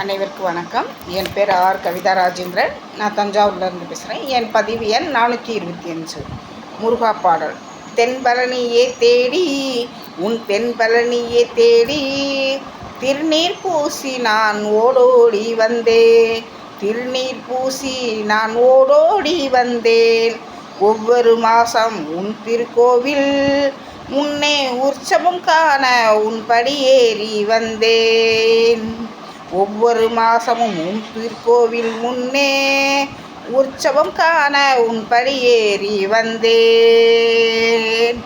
அனைவருக்கும் வணக்கம். என் பேர் ஆர் கவிதா ராஜேந்திரன். நான் தஞ்சாவூர்லேருந்து பேசுகிறேன் என் பதிவு எண் நானூற்றி இருபத்தி அஞ்சு. முருகா பாடல். தென்பழனியே தேடி உன் தென்பழனியே தேடி திருநீர் பூசி நான் ஓடோடி வந்தேன். திருநீர் பூசி நான் ஓடோடி வந்தேன். ஒவ்வொரு மாதம் உன் திருக்கோவில் முன்னே உற்சவம் காண உன் படியேறி வந்தேன். ஒவ்வொரு மாசமும் உன் திருக்கோவில் முன்னே உற்சவம் காண உன் படியேறி வந்தேன்.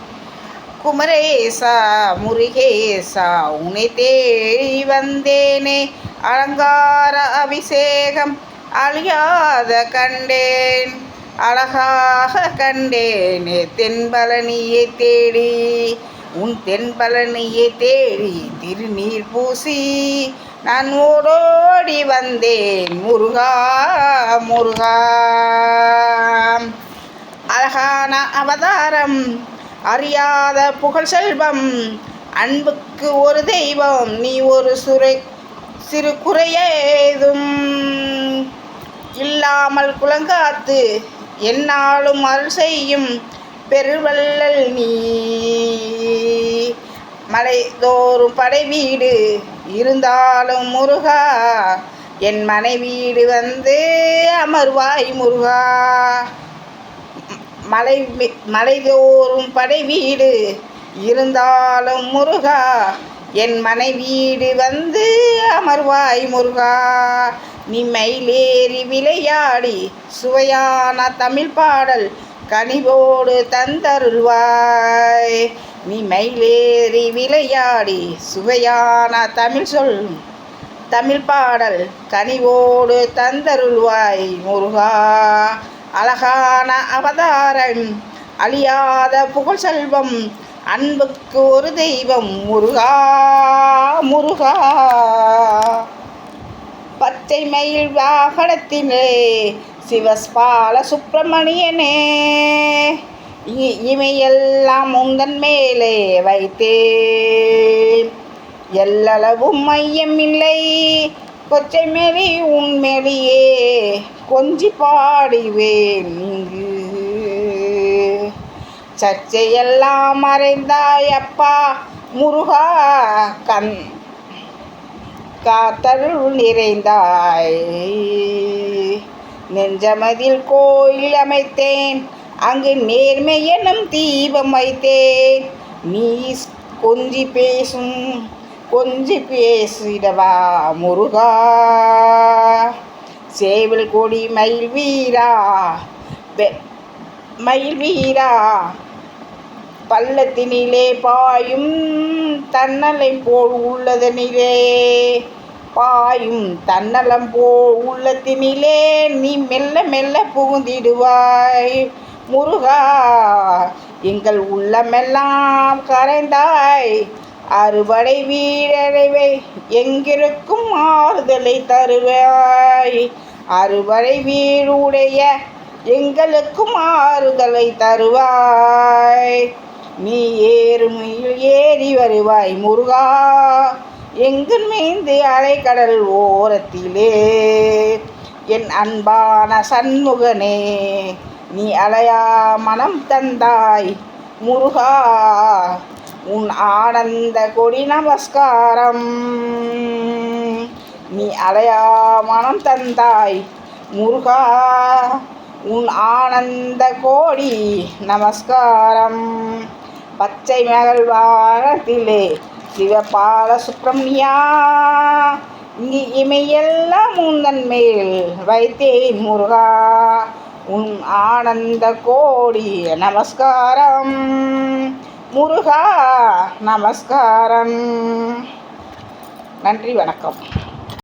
குமரேசா முருகேசா உனை தேடி வந்தேனே. அலங்கார அபிஷேகம் அழியாத கண்டேன். அழகாக கண்டேனே தென்பழனியை தேடி. உன் தென்பழனியை தேடி திருநீர் பூசி நான் ஓடோடி வந்தேன். முருகா முருகா. அழகான அவதாரம் அறியாத புகழ் செல்வம் அன்புக்கு ஒரு தெய்வம் நீ ஒரு சுரை சிறு குறையேதும் இல்லாமல் குலங்காத்து என்னாலும் அருள் செய்யும் பெருவள்ளல் நீ. மலைதோறும் படை வீடு இருந்தாலும் முருகா என் மனை வீடு வந்து அமர்வாய் முருகா. மலை மலைதோறும் படை வீடு இருந்தாலும் முருகா என் மனை வீடு வந்து அமர்வாய் முருகா. நீ மயிலேறி விளையாடி சுவையான தமிழ் பாடல் கனிவோடு தந்தருள்வாய். நீ மயிலேறி விளையாடி சுவையான தமிழ் சொல் தமிழ் பாடல் கனிவோடு தந்தருள்வாய். முருகா அழகான அவதாரம் அழியாத புகழ் செல்வம் அன்புக்கு ஒரு தெய்வம். முருகா முருகா. பச்சை மயில் வாகனத்தினே சிவஸ்பால சுப்பிரமணியனே இமையெல்லாம் உந்தன் மேலே வைத்தே எல்லளவும் மையம் இல்லை கொச்சை மேலி உண்மையிலேயே கொஞ்சி பாடிவேன் இங்கு. சர்ச்சையெல்லாம் மறைந்தாய் அப்பா முருகா கண் காத்தருள் நிறைந்தாய். நெஞ்சமதில் கோயில் அமைத்தேன். அங்கு நேர்மை எனும் தீபம் வைத்தேன். நீ கொஞ்சி பேசும் கொஞ்சி பேசிடவா முருகா. சேவல் கொடி மயில் வீரா மயில் வீரா. பள்ளத்தினிலே பாயும் தன்னலை போல் உள்ளதனிலே. பாயும் தன்னலம் போ உள்ளத்தினிலே நீ மெல்ல மெல்ல புகுந்திடுவாய். முருகா எங்கள் உள்ளமெல்லாம் கரைந்தாய். அறுபடை வீரடைவை எங்கிருக்கும் ஆறுதலை தருவாய். அறுவடை வீடுடைய எங்களுக்கும் ஆறுதலை தருவாய். நீ ஏறுமையில் ஏறி வருவாய் முருகா. எங்கும் மீந்து அலைக்கடல் ஓரத்திலே. என் அன்பான சண்முகனே நீ அலையா மனம் தந்தாய் முருகா. உன் ஆனந்த கொடி நமஸ்காரம். நீ அலையா மனம் தந்தாய் முருகா. உன் ஆனந்த கோடி நமஸ்காரம். பச்சை மகள் வானத்திலே சிவபால சுப்பிரமணியா. இங்கு இமையெல்லாம் உந்தன் மேல் வைத்தேன் முருகா. உன் ஆனந்த கோடி நமஸ்காரம். முருகா நமஸ்காரம். நன்றி வணக்கம்.